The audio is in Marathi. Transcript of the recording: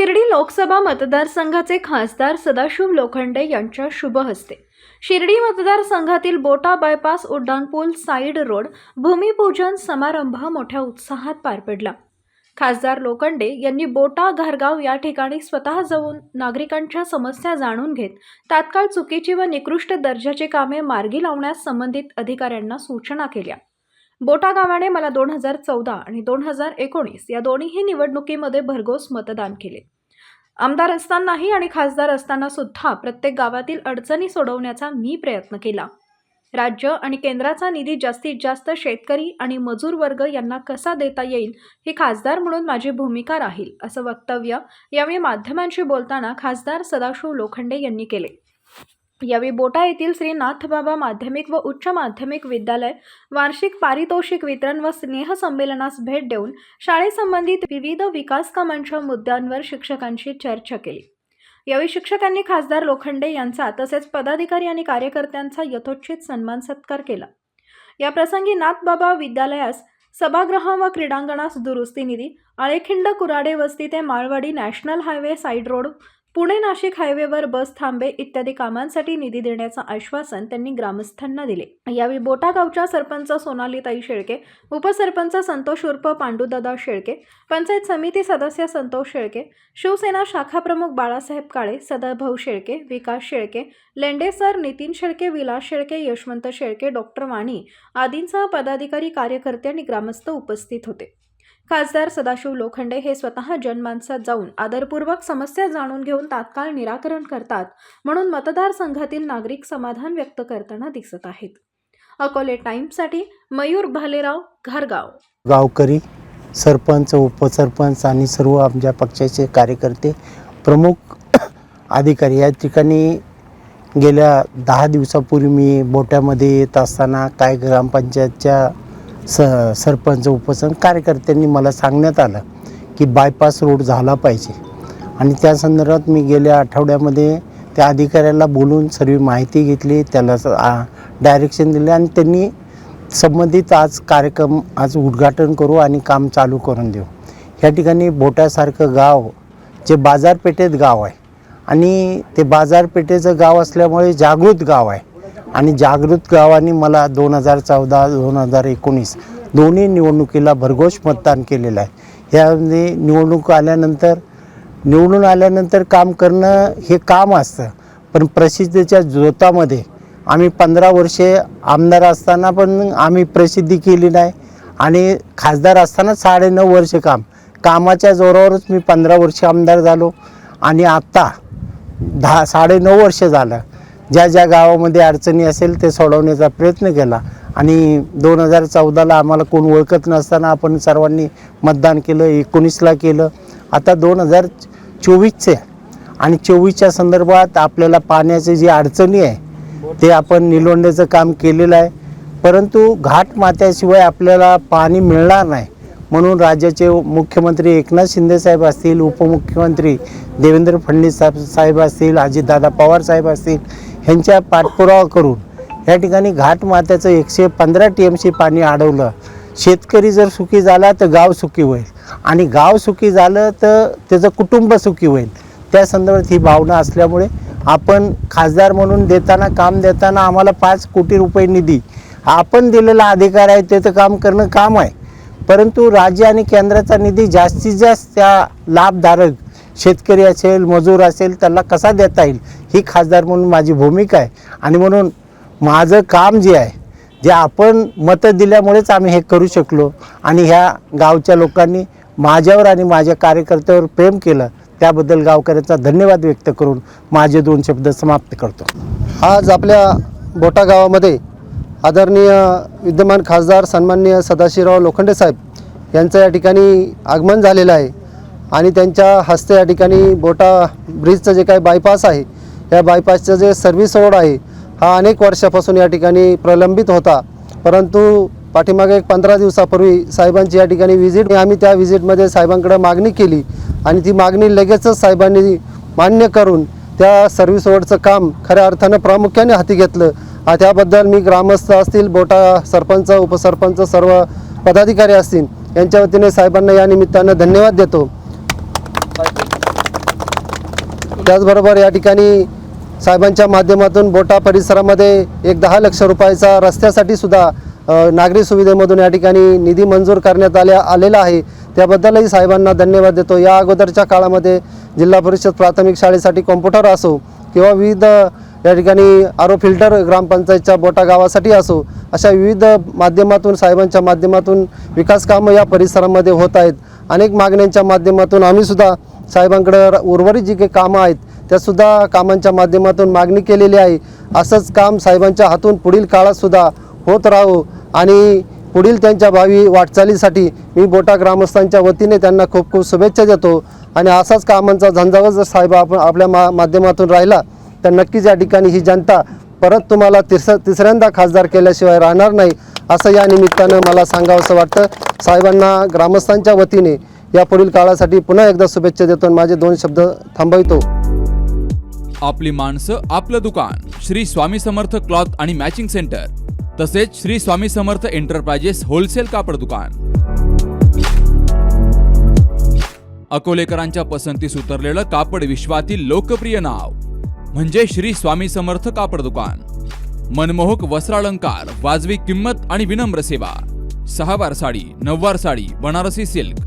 शिर्डी लोकसभा मतदारसंघाचे खासदार सदाशिव लोखंडे यांच्या शुभ हस्ते. शिर्डी मतदारसंघातील बोटा बायपास उड्डाणपूल साईड रोड भूमिपूजन समारंभ मोठ्या उत्साहात पार पडला. खासदार लोखंडे यांनी बोटा घारगाव या ठिकाणी स्वतः जाऊन नागरिकांच्या समस्या जाणून घेत तात्काळ चुकीची व निकृष्ट दर्जाची कामे मार्गी लावण्यास संबंधित अधिकाऱ्यांना सूचना केल्या. बोटा गावाने मला दोन हजार चौदा आणि दोन हजार एकोणीस या दोन्हीही निवडणुकीमध्ये भरघोस मतदान केले. आमदार असतानाही आणि खासदार असताना सुद्धा प्रत्येक गावातील अडचणी सोडवण्याचा मी प्रयत्न केला. राज्य आणि केंद्राचा निधी जास्तीत जास्त शेतकरी आणि मजूर वर्ग यांना कसा देता येईल ही खासदार म्हणून माझी भूमिका राहील असं वक्तव्य यावेळी माध्यमांशी बोलताना खासदार सदाशिव लोखंडे यांनी केले. यावेळी बोटा येथील श्री नाथबाबा माध्यमिक व उच्च माध्यमिक विद्यालय वार्षिक पारितोषिक वितरण व स्नेहसंमेलनास भेट देऊन शाळेसंबंधित विविध विकास कामांच्या मुद्द्यांवर शिक्षकांशी चर्चा केली. यावेळी शिक्षकांनी खासदार लोखंडे यांचा तसेच पदाधिकारी आणि कार्यकर्त्यांचा यथोचित सन्मान सत्कार केला. या प्रसंगी नाथबाबा विद्यालयास सभागृह व क्रीडांगणास दुरुस्ती निधी आळेखिंड कुराडे वस्ती ते Malwadi national highway side road Pune Nashik हायवेवर बस थांबे इत्यादी कामांसाठी निधी देण्याचं आश्वासन त्यांनी ग्रामस्थांना दिले. यावेळी बोटा गावच्या सरपंच सोनालीताई शेळके उपसरपंच संतोष उर्फ पांडुदादा शेळके पंचायत समिती सदस्य संतोष शेळके शिवसेना शाखा प्रमुख बाळासाहेब काळे सदाभाऊ शेळके विकास शेळके लेंडेसर नितीन शेळके विलास शेळके यशवंत शेळके डॉक्टर वाणी आदींसह पदाधिकारी कार्यकर्ते आणि ग्रामस्थ उपस्थित होते. खासदार सदाशिव लोखंडे हे स्वतः जनमानसात जाऊन आदरपूर्वक समस्या जाणून घेऊन तात्काळ निराकरण करतात म्हणून मतदारसंघातील नागरिक समाधान व्यक्त करताना दिसत आहेत. अकोले टाइम्ससाठी मयूर भालेराव घारगाव. गावकरी सरपंच उपसरपंच आणि सर्व आमच्या पक्षाचे कार्यकर्ते प्रमुख अधिकारी या ठिकाणी गेल्या दहा दिवसापूर्वी मी बोट्यामध्ये येत असताना काय ग्रामपंचायतच्या स सरपंच उपसंच कार्यकर्त्यांनी मला सांगण्यात आलं की बायपास रोड झाला पाहिजे. आणि त्या संदर्भात मी गेल्या आठवड्यामध्ये त्या अधिकाऱ्याला बोलून सर्व माहिती घेतली त्याला डायरेक्शन दिले आणि त्यांनी संबंधित आज कार्यक्रम आज उद्घाटन करू आणि काम चालू करून देऊ. ह्या ठिकाणी बोटासारखं गाव जे बाजारपेठेत गाव आहे. आणि ते बाजारपेठेचं गाव असल्यामुळे जागृत गाव आहे. आणि जागृत गावाने मला दोन हजार चौदा दोन हजार एकोणीस दोन्ही निवडणुकीला भरघोष मतदान केलेलं आहे. यामध्ये निवडणूक आल्यानंतर निवडून आल्यानंतर काम करणं हे काम असतं. पण प्रसिद्धीच्या जोतामध्ये आम्ही पंधरा वर्षे आमदार असताना पण आम्ही प्रसिद्धी केली नाही. आणि खासदार असताना साडेनऊ वर्ष काम. कामाच्या जोरावरच मी पंधरा वर्ष आमदार झालो. आणि आत्ता दहा साडेनऊ वर्ष झालं. ज्या ज्या गावामध्ये अडचणी असेल ते सोडवण्याचा प्रयत्न केला. आणि दोन हजार चौदाला आम्हाला कोण ओळखत नसताना आपण सर्वांनी मतदान केलं एकोणीसला केलं. आता दोन हजार चोवीसचे. आणि चोवीसच्या संदर्भात आपल्याला पाण्याची जी अडचणी आहे ते आपण निलोंड्याचं काम केलेलं आहे. परंतु घाट मात्याशिवाय आपल्याला पाणी मिळणार नाही. म्हणून राज्याचे मुख्यमंत्री एकनाथ शिंदे साहेब असतील उपमुख्यमंत्री देवेंद्र फडणवीस साहेब साहेब असतील अजितदादा पवार साहेब असतील ह्यांच्या पाठपुरावा करून या ठिकाणी घाट मात्याचं एकशे पंधरा टी एम सी पाणी अडवलं. शेतकरी जर सुखी झाला तर गाव सुखी होईल. आणि गाव सुखी झालं तर त्याचं कुटुंब सुखी होईल. त्या संदर्भात ही भावना असल्यामुळे आपण खासदार म्हणून देताना काम देताना आम्हाला पाच कोटी रुपये निधी आपण दिलेला अधिकार आहे त्याचं काम करणं काम आहे. परंतु राज्य आणि केंद्राचा निधी जास्तीत जास्त त्या लाभधारक शेतकरी असेल मजूर असेल त्याला कसा देता येईल? ही खासदार म्हणून माझी भूमिका आहे. आणि म्हणून माझं काम जे आहे जे आपण मतं दिल्यामुळेच आम्ही हे करू शकलो. आणि ह्या गावच्या लोकांनी माझ्यावर आणि माझ्या कार्यकर्त्यावर प्रेम केलं त्याबद्दल गावकऱ्यांचा धन्यवाद व्यक्त करून माझे दोन शब्द समाप्त करतो. आज आपल्या बोटा गावामध्ये आदरणीय विद्यमान खासदार सन्माननीय सदाशिवराव लोखंडे साहेब यांचं या ठिकाणी आगमन झालेलं आहे. आणि त्यांच्या हस्ते या ठिकाणी बोटा ब्रिजचं जे काही बायपास आहे या बायपासचं जे सर्व्हिस रोड आहे हा अनेक वर्षापासून या ठिकाणी प्रलंबित होता. परंतु पाठीमागे एक पंधरा दिवसापूर्वी साहेबांची या ठिकाणी व्हिजिट आम्ही त्या व्हिजिटमध्ये साहेबांकडे मागणी केली आणि ती मागणी लगेचच साहेबांनी मान्य करून त्या सर्व्हिस रोडचं काम खऱ्या अर्थानं प्रामुख्याने हाती घेतलं. त्याबद्दल मी ग्रामस्थ असतील बोटा सरपंच उपसरपंच सर्व पदाधिकारी असतील यांच्या वतीने साहेबांना या निमित्तानं धन्यवाद देतो. त्याचबरोबर या ठिकाणी साहेबांच्या माध्यमातून बोटा परिसरामध्ये एक दहा लक्ष रुपयाचा रस्त्यासाठी सुद्धा नागरी सुविधेमधून या ठिकाणी निधी मंजूर करण्यात आल्या आलेला आहे. त्याबद्दलही साहेबांना धन्यवाद देतो. या अगोदरच्या काळामध्ये जिल्हा परिषद प्राथमिक शाळेसाठी कॉम्प्युटर असो किंवा विविध या ठिकाणी आरो फिल्टर ग्रामपंचायतच्या बोटा गावासाठी असो अशा विविध माध्यमातून साहेबांच्या माध्यमातून विकास कामं या परिसरामध्ये होत आहेत. अनेक मागण्यांच्या माध्यमातून आम्हीसुद्धा साहेबांकडं उर्वरित जी काही कामं आहेत त्यासुद्धा कामांच्या माध्यमातून मागणी केलेली आहे. असंच काम साहेबांच्या हातून पुढील काळातसुद्धा होत राहो आणि पुढील त्यांच्या भावी वाटचालीसाठी मी बोटा ग्रामस्थांच्या वतीने त्यांना खूप खूप शुभेच्छा देतो आणि असाच कामांचा झंझावत जर साहेब आपण आपल्या मा माध्यमातून राहिला तर नक्कीच या ठिकाणी ही जनता परत तुम्हाला तिस तिसऱ्यांदा खासदार केल्याशिवाय राहणार नाही असं या निमित्तानं मला सांगावंसं वाटतं. साहेबांना ग्रामस्थांच्या वतीने या पुढील काळासाठी पुन्हा एकदा शुभेच्छा देतो आणि माझे दोन शब्द थांबवितो. आपली माणसं आपलं दुकान श्री स्वामी समर्थ क्लॉथ आणि मॅचिंग सेंटर तसेच श्री स्वामी समर्थ एंटरप्राइजेस होलसेल कापड दुकान. अकोलेकरांच्या पसंतीस उतरलेलं कापड विश्वातील लोकप्रिय नाव म्हणजे श्री स्वामी समर्थ कापड दुकान. मनमोहक वस्त्रालंकार वाजवी किंमत आणि विनम्र सेवा. सहावार साडी नऊवार साडी बनारसी सिल्क.